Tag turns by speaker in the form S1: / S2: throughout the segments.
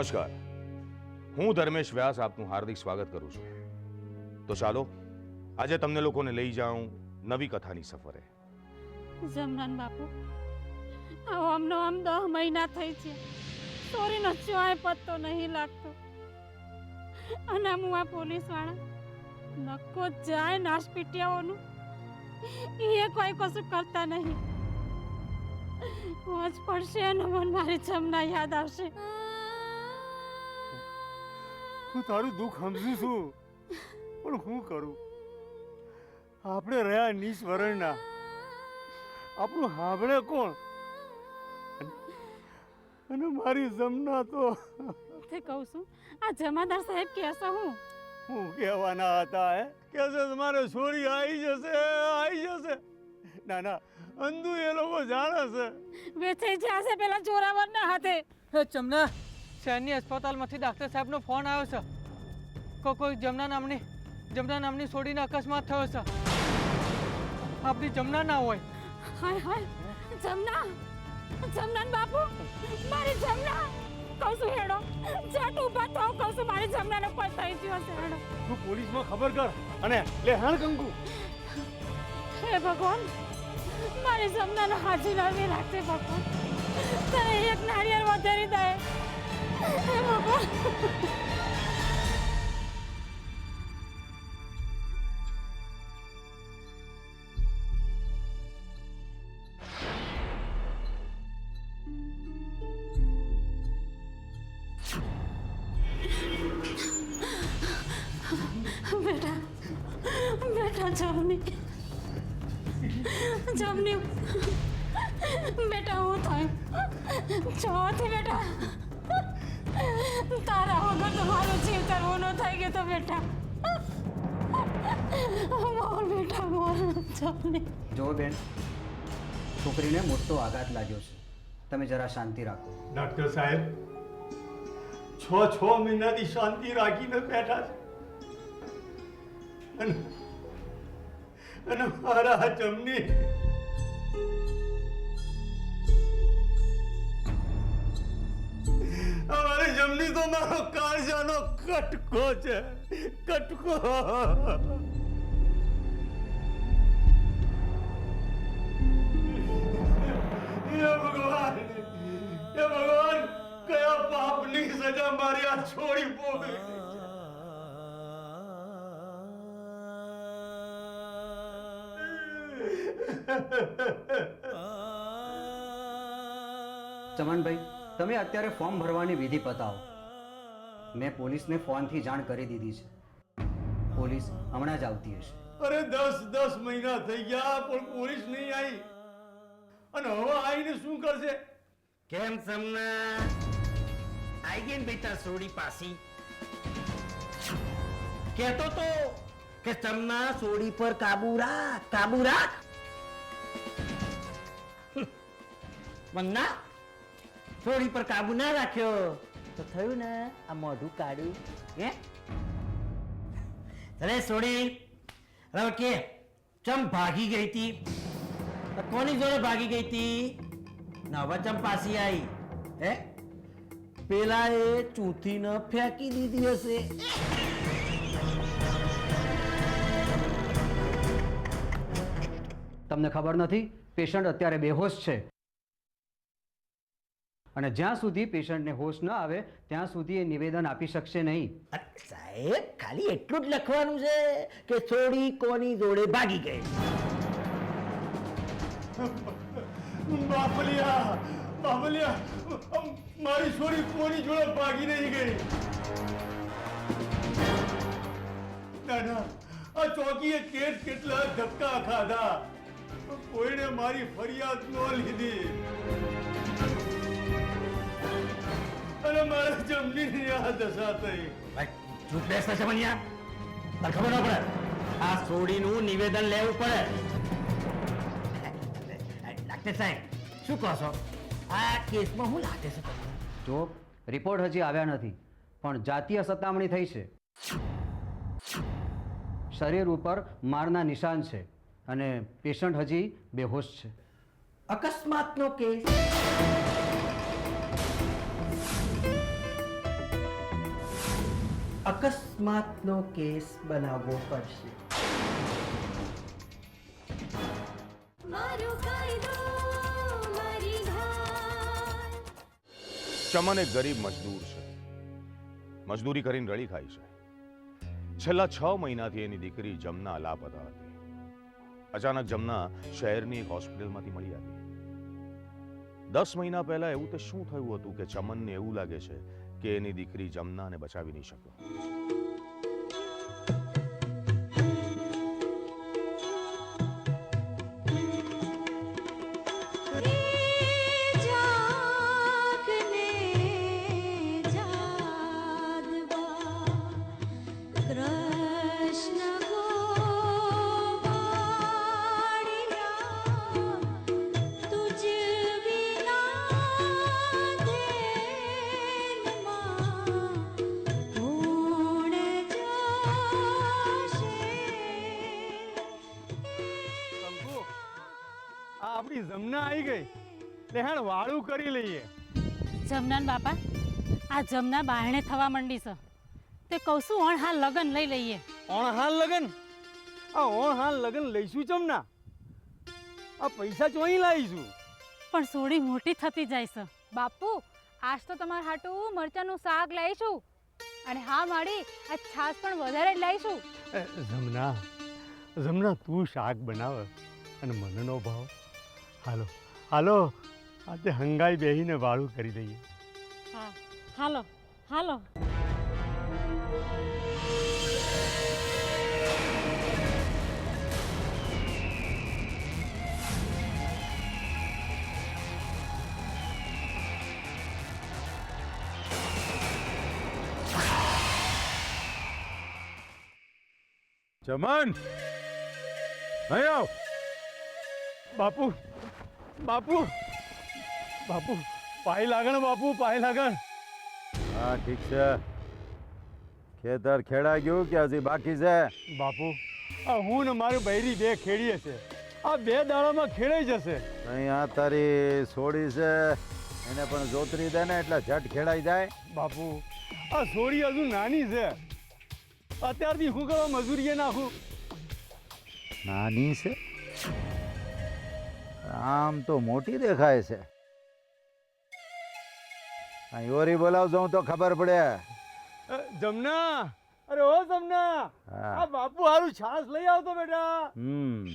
S1: નમસ્કાર. હું ધર્મેશ વ્યાસ આપનું હાર્દિક સ્વાગત કરું છું. તો ચાલો, આજે તમને લોકોને લઈ જાઉં નવી કથાની સફરે.
S2: જમરાન બાપુ, આવો અમનો આમ દહ મહિના થઈ છે. ચોરીનો ચોય પત્તો નહીં લાગતો. અને હું આ પોલીસવાળા નક્કો જાય નાશ પીટ્યાઓનું એ કોઈ કશું કરતા નહીં. હોજ પડશે અને મને મારી જમના યાદ આવશે.
S3: હું તારું દુઃખ સમજું છું. પણ હું કરું? આપણે રહ્યા નિસ્વરણના આપણું હાંભળે કોણ? અને મારી જમના તો
S2: તે કહું છું આ જમાદાર સાહેબ કહેશો હું.
S3: હું કહેવાના હતા હે? કે છે તમારે છોરી આવી જશે આવી જશે. ના ના અંધુ એ લોકો જાણે છે.
S2: વેચાઈ જશે પેલા ચોરાવરના હાથે.
S4: હે જમના શહેરની અસ્પતાલમાંથી ડાક્ટર સાહેબનો ફોન આવ્યો છે. કો કોઈ જમના નામની જમના નામની છોડીને અકસ્માત થયો છે. આપણી જમના ના હોય.
S2: હાય હાય. જમના. જમનાન બાપુ મારી જમના. કહું હેડો. જટ ઊભા થાવ કહું છું મારી જમનાનો પર થઈ ગયો છે હેડો.
S3: તું પોલીસમાં ખબર કર અને લે હાણ કંકુ
S2: હે ભગવાન મારી જમનાને હાજી લાવી રાખજે ભગવાન. તને એક નારિયેળ વધારી દે. હે ભગવાન બેટા તારા વગર તો જીવ કરવો ન થઈ ગયો તો બેટા. મોર બેટા મોર જમની
S5: જો બેન છોકરીને મોટો આઘાત લાગ્યો છે. તમે જરા શાંતિ રાખો.
S3: ડોક્ટર સાહેબ છ છ મહિનાથી શાંતિ રાખીને બેઠા છે. અને અને મારા જમની અમારી જમની તો મારો કાળજાનો કટકો છે કટકો ભગવાન હે ભગવાન કયા પાપની સજા મારી આ છોડી પોગી
S5: ચમનભાઈ તમે અત્યારે ફોર્મ ભરવાની વિધિ પતાવો. મેં પોલીસને ફોનથી જાણ કરી દીધી છે. પોલીસ હમણાં જ આવતી હશે.
S3: અરે દસ દસ મહિના થઈ ગયા પણ પોલીસ નહીં આવી અને હવે આવીને શું કરશે?
S6: કેમ તમને? આઈ ગઈ બેટા સોડી પાસી. કેતો તો કે તમને સોડી પર કાબુ રાખ કાબુ રાખ. મન્ના સોડી પર કાબુ ના રાખ્યો. તો થયું ને, આ મોઢું કાઢ્યું. હે? અરે સોડી, હવે કે, ચમ ભાગી ગઈ હતી કોની જોડે ભાગી ગઈ હતી નવા ચમ પાછી આવી હે? પેલા એ ચૂંથીને ફેંકી દીધી હશે.
S5: તમને ખબર નથી, પેશન્ટ અત્યારે બેહોશ છે. અને જ્યાં સુધી પેશન્ટને હોશ ન આવે ત્યાં સુધી એ નિવેદન આપી શકશે નહીં.
S6: અરે સાહેબ ખાલી એટલું જ લખવાનું છે કે થોડી કોની જોડે ભાગી ગઈ.
S3: બાપલિયા બાપલિયા મારી છોરી કોની જોડે ભાગી નહીં ગઈ? ના ના આ ચોકીએ કેટ કેટલા ધક્કા ખાધા. કોઈને મારી ફરિયાદ ન લીધી. અને મારે જમની આ દશા થઈ.
S6: ચૂપ બેસતા છે મનિયા તને ખબર ન પડે. આ સોડીનું નિવેદન લેવું પડે. ડાક્ટર સાહેબ શું કહો છો? આ કેસમાં હું લાગે છે તમને?
S5: જો રિપોર્ટ હજી આવ્યા નથી પણ જાતીય સતામણી થઈ છે. શરીર ઉપર મારના નિશાન છે અને પેશન્ટ હજી બેહોશ છે.
S6: અકસ્માતનો કેસ. અકસ્માતનો કેસ બનાવવો પડશે
S1: ચમન એક ગરીબ મજદૂર છે. મજદૂરી કરીને રળી ખાય છે. છેલ્લા છ મહિનાથી એની દીકરી જમના લાપતા હતી. અચાનક જમના શહેરની એક હોસ્પિટલમાંથી મળી આવી. દસ મહિના પહેલા એવું તે શું થયું હતું કે ચમનને એવું લાગે છે કે એની દીકરી જમનાને બચાવી નહીં શકે
S3: જમના આવી ગઈ. લેહાણ વાળું કરી લઈએ.
S2: જમનાન બાપા આ જમના બારણે થવા માંડી છે. તે કહું છું ઓણહાલ લગન લઈ લઈએ.
S3: ઓણ હાલ લગન? આ ઓણ હાલ લગન લઈશું જમના. આ પૈસા ચોઈ લાવીશું.
S2: પણ સોડી મોટી થતી જાય છે.
S7: બાપુ આજ તો તમારા હાટું મરચાનું શાક લાવીશું. અને હા માડી આ છાશ પણ વધારે જ લાવીશું.
S3: જમના. જમના તું શાક બનાવ અને મનનો ભાવ. હાલો. હાલો. આજે હંગાઈ બેહીને વાળું કરી લઈએ
S2: હા. હાલો. હાલો.
S3: ચમન અહીં આવ. બાપુ બાપુ બાપુ પાય લાગણ બાપુ પાય લાગણ.
S8: હા ઠીક છે. ખેતર ખેડાઈ ગયું કે હજી બાકી છે?
S3: બાપુ આ હું ને મારી બૈરી બે ખેડીએ છે. આ બે દાડામાં ખેડાઈ જશે.
S8: અહીંયા તારી સોડી છે. એને પણ જોતરી દે ને એટલે ઝટ ખેડાઈ જાય.
S3: બાપુ આ સોડી હજુ નાની છે. અત્યારથી હું કરવા મજૂરીએ નાખું.
S8: નાની છે? આમ તો મોટી દેખાય છે. અહીં ઓરી બોલાવજો તો ખબર પડે.
S3: જમના? અરે ઓ જમના! આ બાપુ હારું છાસ લઈ આવતો બેટા.
S8: હમ.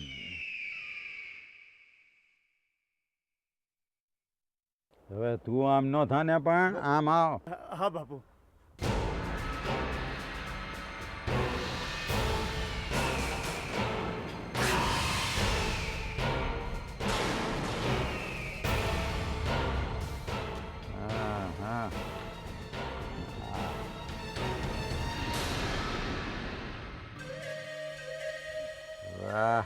S8: હવે તું આમ ન થાને પણ આમ આવ.
S3: હા બાપુ.
S8: વાહ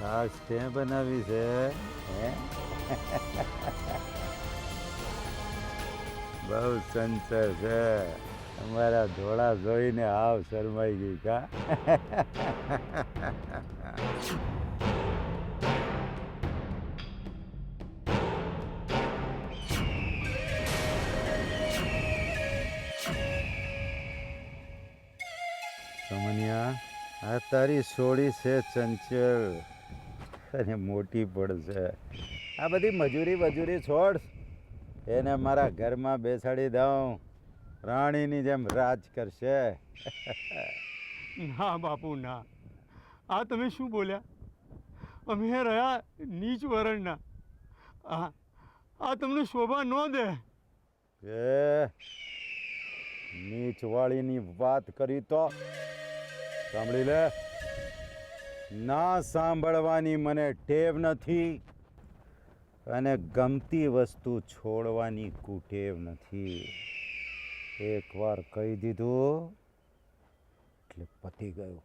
S8: છાશ તે બનાવી છે બહુ સંચર છે અમારા ધોળા જોઈને આવ શરમાઈ ગઈ કા? સમનિયા, આ તારી સોડી છે ચંચળ અને મોટી પડશે. આ બધી મજૂરી મજૂરી છોડ. એને મારા ઘરમાં બેસાડી દઉં. રાણીની જેમ રાજ કરશે.
S3: ના બાપુ ના. આ તમે શું બોલ્યા? અમે રહ્યા નીચ વરણના. આ આ તમને શોભા ન દે.
S8: એ નીચવાળીની વાત કરી તો સાંભળી લે. ના સાંભળવાની મને ટેવ નથી અને ગમતી વસ્તુ છોડવાની કુટેવ નથી. एक बार कही दीधु पती गय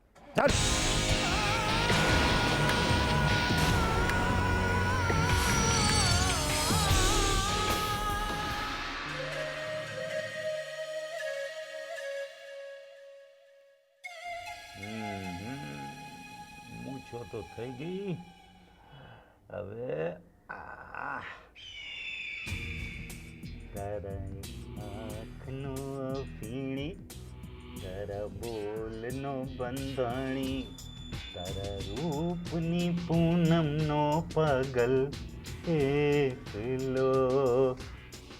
S8: मूछो तो थी गई अबे બંધાણી તારા રૂપની પૂનમનો પગલ એકલો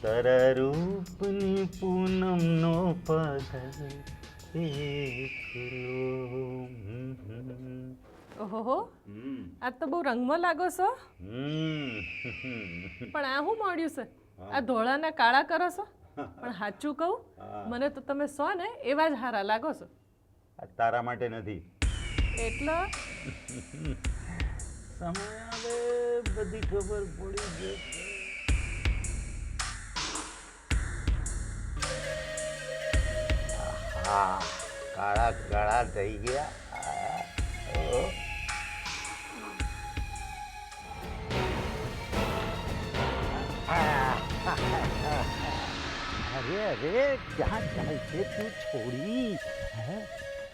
S8: તારા રૂપની પૂનમનો પગલ એકલો
S9: ઓહો આ તો બહુ રંગમાં લાગો છો.
S8: હમ.
S9: પણ આ શું મળ્યું છે? આ ધોળાના કાળા કરો છો? પણ સાચું કહું મને તો તમે સો ને એવા જ હારા લાગો છો.
S8: આ તારા માટે નથી.
S9: એટલે?
S8: સમય આવે બધી ખબર પડી જશે હા કાળા કાળા થઈ ગયા. અરે અરે ક્યાં જાય છે તું છોડી? હે?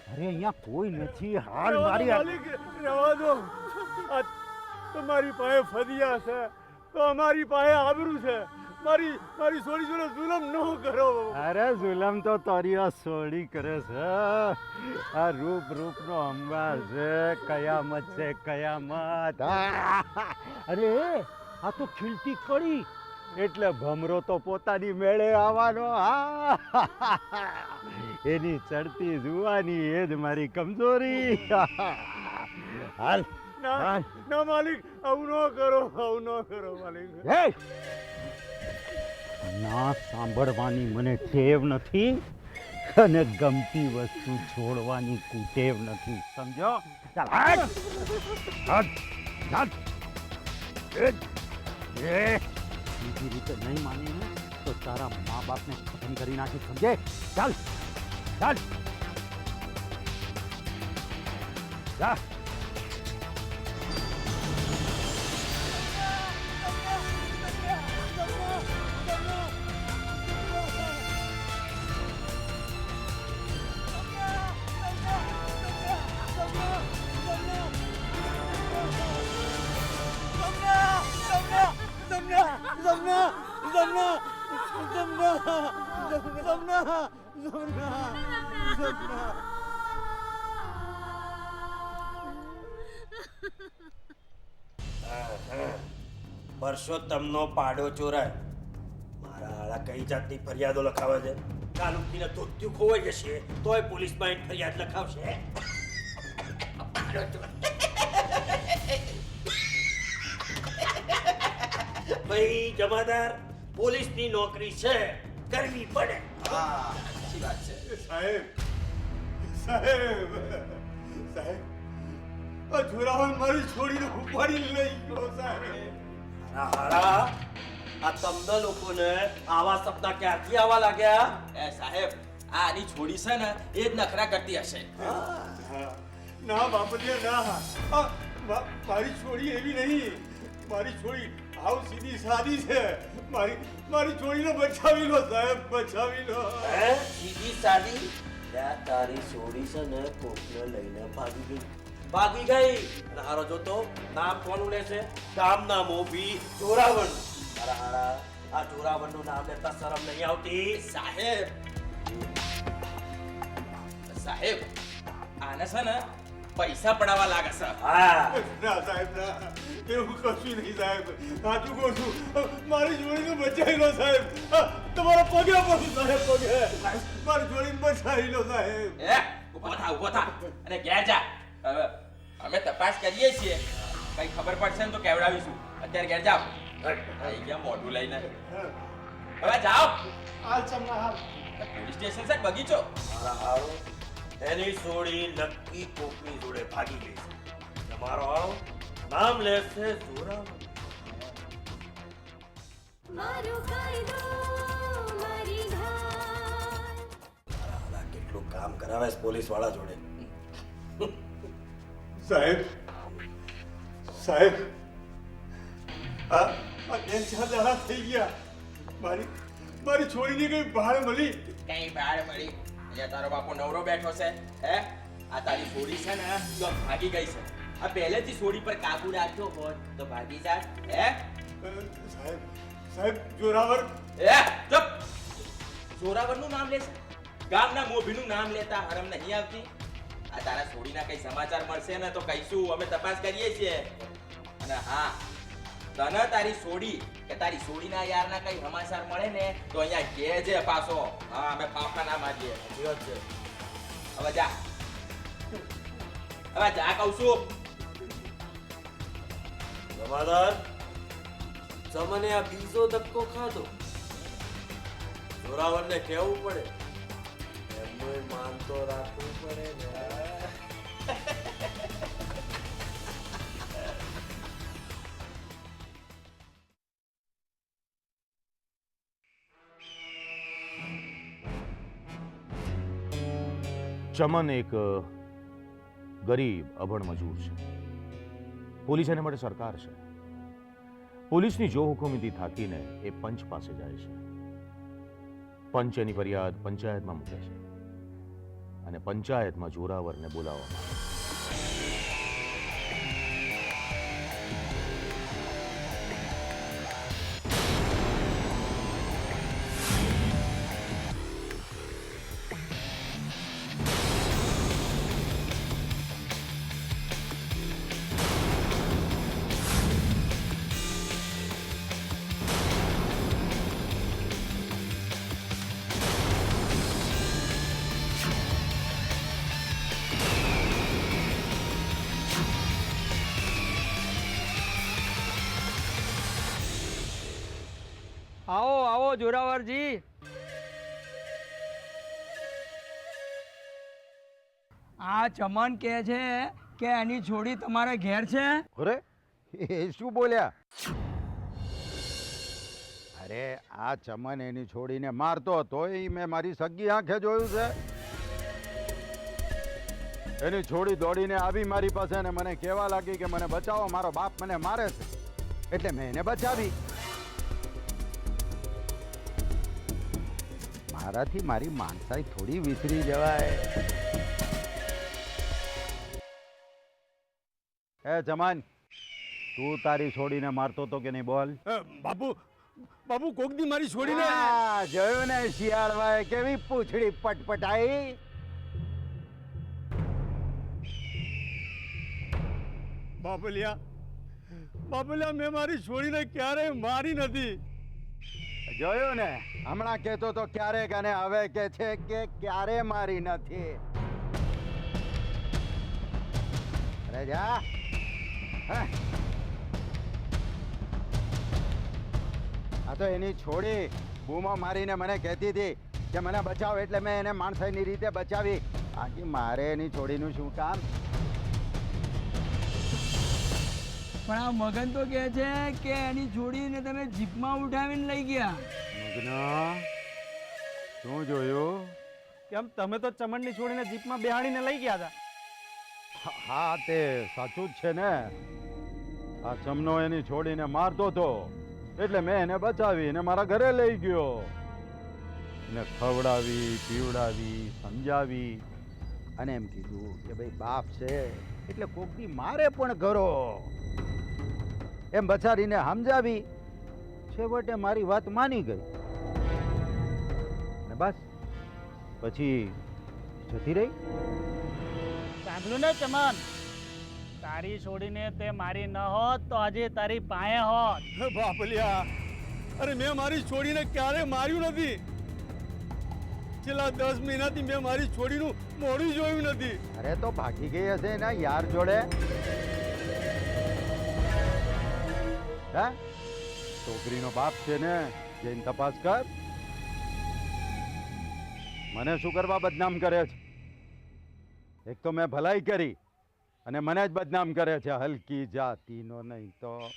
S8: અરે અહીંયા કોઈ નથી. હાલ મારી આ-
S3: માલિક રહેવા દો તમારી પાસે ફરિયા છે. તો અમારી પાસે આબરૂ છે. મારી મારી સોડી જોડે જુલમ ન કરો. અરે જુલમ તો તરિયા સોડી કરે છે. આ રૂપ રૂપનો અંબાર છે. કયામત છે કયામત. આ! અરે આ તો ખીલતી કડી એટલે ભમરો તો પોતાની મેળે આવવાનો. હા એની ચડતી જુવાની એ જ મારી કમજોરી. હાલ ના માલિક આવું ન કરો આવું ન કરો માલિક. ના સાંભળવાની મને ટેવ નથી અને ગમતી વસ્તુ છોડવાની કુટેવ નથી. સમજો? ચાલ હાટ હાટ હાટ એ. બીજી રીતે નહીં માની ને તો તારા મા બાપને ખતમ કરી નાખી, સમજે? ચાલ. ચાલ. જા.
S10: પરસોત્તમનો પાડો ચોરાય. મારા હાળા કઈ જાતની ફરિયાદો લખાવે છે? કાલુકીને ધોત્યું ખોવાઈ જશે તોય પોલીસમાં એક ફરિયાદ લખાવશે ભાઈ જમાદાર પોલીસની નોકરી છે કરવી પડે. સાચી વાત છે.
S3: સાહેબ સાહેબ સાહેબ આ જોરાવન મારી છોડીને ઉપાડી લઈ ગયો સાહેબ.
S10: મારા આ તમને લોકોને આવા સપના ક્યાંથી આવવા લાગ્યા?
S11: એ સાહેબ આ આની છોડી છે ને એ જ નખરા કરતી હશે.
S3: ના બાપલિયા ના. મારી છોડી એવી નહીં. મારી છોડી આવ સીધી સાદી છે. મારી મારી છોડીને બચાવી લો સાહેબ બચાવી લો.
S10: હે? સીધી સાદી? તારી છોડી છે ને કોકને લઈને ભાગી ગઈ. ભાગી ગઈ. અને હારો જોતો નામ કોનું લે છે ગામના મોભી જોરાવણ મારા હારા આ જોરાવણનું નામ લેતા શરમ નહીં આવતી.
S11: સાહેબ. સાહેબ આને છે ને પૈસા પડાવવા લાગે છે.
S10: હા.
S3: ના સાહેબ ના. એવું કશું નહીં સાહેબ. સાચું કહું છું. મારી છોડીને બચાવી લો સાહેબ. તમારા પગે પડું સાહેબ પગે. મારી છોડીને બચાવી લો સાહેબ.
S11: એ ઊભો થા ઊભો થા. અને ઘેર જા. હવે અમે તપાસ કરીએ છીએ. કઈ ખબર પડશે ને તો કેવડાવીશું. અત્યારે ઘેર જાઓ. આઈ ગયા મોઢું લઈને. હવે જાઓ.
S3: હાલ ચમના હાલ.
S11: પોલીસ સ્ટેશન સાહેબ બગીચો?
S10: મારા હારો એની છોડી નક્કી કોકની જોડે ભાગી ગઈ છે. તમારો આવો. હારો નામ લેશે જોરાવણ હાલા કેટલું કામ કરાવે છે પોલીસવાળા જોડે?
S3: સાહેબ સાહેબ આ આ ચાર દાડા થઈ ગયા. મારી મારી છોડીને કઈ બહાર મળી?
S11: કઈ બહાર મળી? અહીંયા તારો બાપુ નવરો બેઠો છે હે? આ તારી છોડી છે ને તો ભાગી ગઈ છે. આ પહેલેથી છોડી પર કાબુ રાખ્યો હોત તો ભાગી જાત હે?
S3: સાહેબ સાહેબ જોરાવર.
S11: એ ચૂપ! જોરાવરનું નામ લેશે. ગામના મોભીનું નામ લેતા હરમ નહીં આવતી. આ તારા છોડીના કઈ સમાચાર મળશે ને તો કહીશું, અમે તપાસ કરીએ છીએ. અને હા, તને તારી સોડી કે તારી છોડીના યારના કઈ સમાચાર મળે ને, તો અહીંયા કહેજે પાછો. હા, અમે પાપા ના માગીએ વિરોધ છે? હવે જા. હવે જા કહું છું.
S10: જમાદાર તમને આ બીજો ધક્કો ખાધો. જોરાવરને કહેવું પડે. એમનું માન તો રાખવું પડે ને
S1: ચમન એક ગરીબ અભણ મજૂર છે પોલીસ એને માટે સરકાર છે પોલીસની જો હુકુમતી થાકીને એ પંચ પાસે જાય છે પંચ એની ફરિયાદ પંચાયતમાં મૂકે છે અને પંચાયતમાં જોરાવરને બોલાવવામાં આવો
S4: જોરાવરજી. આ ચમન કહે છે કે એની છોડી તમારે ઘેર છે?
S8: અરે, એ શું બોલ્યા? અરે, આ ચમન એની છોડીને મારતો હતો, એ મેં મારી સગી આંખે જોયું છે. એની છોડી દોડીને આવી મારી પાસે અને મને કહેવા લાગી કે મને બચાવો, મારો બાપ મને મારે છે. એટલે મેં એને બચાવી. મારાથી મારી માનસાઈ થોડી વિસરી જવાય. એ જમાન તું તારી છોડીને મારતો તો કે નહીં બોલ?
S3: બાપુ બાપુ કોકદી મારી છોડીને
S8: જોયું ને શિયાળવાએ કેવી પૂછડી પટપટાઈ?
S3: બાપલિયા બાપલિયા મેં મારી છોડીને ક્યારેય મારી નથી.
S8: જોયું ને? હમણાં કહેતો તો ક્યારેક અને હવે કે છે કે ક્યારે મારી નથી. અરે જા. આ તો એની છોડી બૂમો મારીને મને કહેતી હતી કે મને બચાવ એટલે મેં એને માણસાઈની રીતે બચાવી. બાકી મારે એની છોડીનું શું કામ?
S4: પણ આ મગન તો કહે છે કે એની જોડીને તમે જીપમાં ઉઠાવીને લઈ ગયા.
S8: મગ્ન શું જોયું?
S3: કેમ તમે તો ચમનની છોડીને જીપમાં બેહાડીને લઈ ગયા હતા?
S8: હા- તે સાચું જ છે ને. આ ચમનો એની છોડીને મારતો હતો. એટલે મેં એને બચાવી અને મારા ઘરે લઈ ગયો. એને ખવડાવી પીવડાવી સમજાવી અને એમ કીધું કે ભાઈ બાપ છે એટલે કોકડી મારે પણ કરો એમ બચારીને સમજાવી. છેવટે મારી વાત માની ગઈ. અને બસ. પછી જતી રહી.
S12: સાંભળ્યું ને ચમન? તારી છોડીને તે મારી ન હોત તો આજે તારી પાસે હોત.
S3: બાપલિયા અરે મેં મારી છોડીને ક્યારે માર્યું નથી? છેલ્લા દસ મહિનાથી મેં મારી છોડીનું મોડું જોયું નથી.
S8: અરે તો ભાગી ગઈ હશે એના યાર જોડે. હે? છોકરીનો બાપ છે ને, જઈને તપાસ કર. મને શું કરવા બદનામ કરે છે? એક તો મેં ભલાઈ કરી અને મને જ બદનામ કરે છે, હલકી જાતિનો નહીં તો.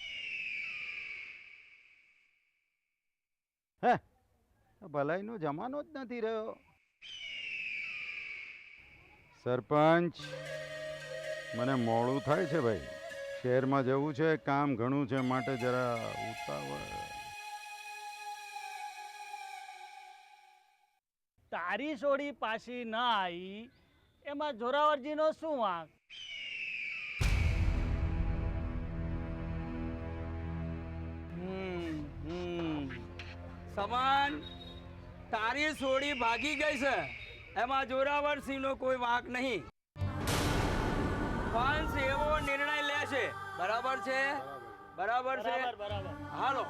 S8: હે? ભલાઈનો જમાનો જ નથી રહ્યો. સરપંચ, મને મોડું થાય છે ભાઈ. શહેરમાં જવું છે કામ ઘણું છે માટે જરા ઉતાવળ.
S12: તારી સોડી પાછી ના આવી એમાં જોરાવરજીનો શું વાંક?
S13: હમ હમ. સમાન તારી સોડી ભાગી ગઈ છે એમાં જોરાવરસિંહનો કોઈ વાંક નહીં. પણ એવો નિર્ણય બરાબર છે. બરાબર છે?
S12: બરાબર બરાબર.
S13: હાલો.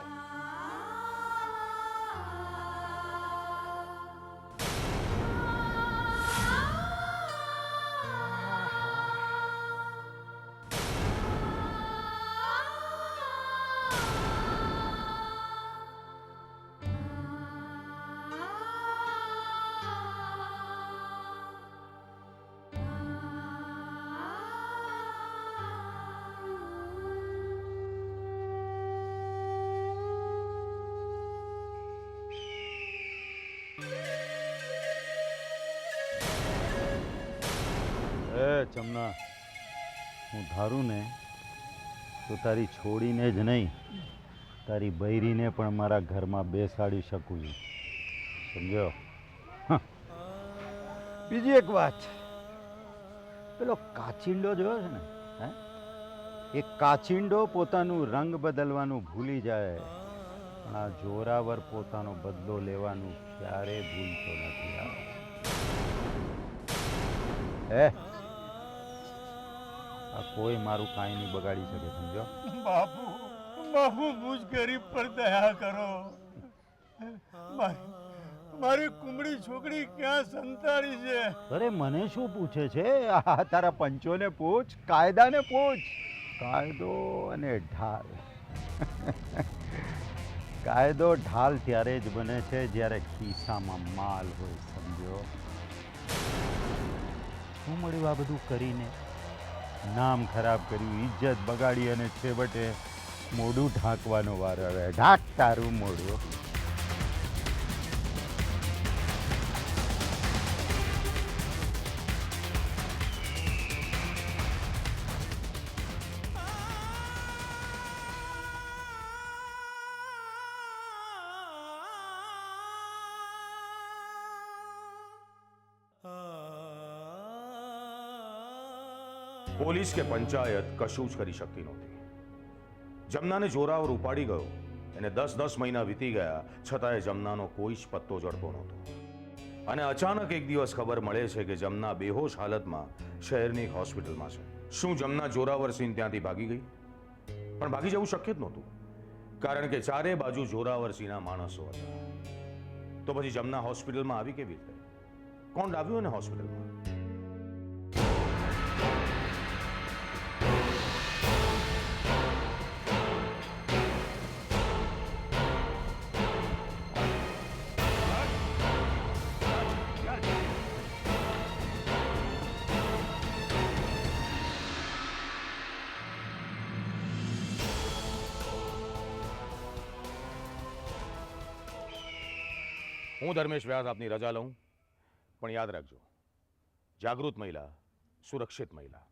S8: ચમના હું ધારું ને તો તારી છોડીને જ નહીં, તારી બૈરીને પણ મારા ઘરમાં બેસાડી શકું છું. સમજ્યો? બીજી એક વાત પેલો કાચિંડો જોયો છે ને? હે? એ કાચિંડો પોતાનું રંગ બદલવાનું ભૂલી જાય, પણ આ જોરાવર પોતાનો બદલો લેવાનું ક્યારે ભૂલતો નથી. આ હે? આ કોઈ મારું કાંઈ નહીં બગાડી શકે સમજો?
S3: બાપુ બાપુ મુજ ગરીબ પર દયા કરો. મારી કુમળી છોકરી ક્યાં સંતાડી છે?
S8: અરે મને શું પૂછે છે? આ તારા પંચોને પૂછ કાયદાને પૂછ. કાયદો અને ઢાલ. કાયદો ઢાલ ત્યારે જ બને છે જ્યારે ખિસ્સામાં માલ હોય સમજો? શું મળ્યું આ બધું કરીને નામ ખરાબ કર્યું ઇજ્જત બગાડી અને છેવટે મોઢું ઢાંકવાનો વાર આવે ઢાંક તારું મોઢું.
S1: પોલીસ કે પંચાયત કશું જ કરી શકતી નહોતી. જમનાને જોરાવર ઉપાડી ગયો. એને દસ દસ મહિના વીતી ગયા, છતાંય જમનાનો કોઈ જ પત્તો જડતો નહોતો. અને અચાનક એક દિવસ ખબર મળે છે કે જમના બેહોશ હાલતમાં શહેરની એક હોસ્પિટલમાં છે. શું જમના જોરાવર સિંહ ત્યાંથી ભાગી ગઈ? પણ ભાગી જવું શક્ય જ નહોતું. કારણ કે ચારે બાજુ જોરાવરસિંહના માણસો હતા. તો પછી જમના હોસ્પિટલમાં આવી કેવી રીતે? કોણ લાવ્યું એને હોસ્પિટલમાં? હું ધર્મેશ વ્યાસ આપની રજા લઉં પણ યાદ રાખજો જાગૃત મહિલા સુરક્ષિત મહિલા.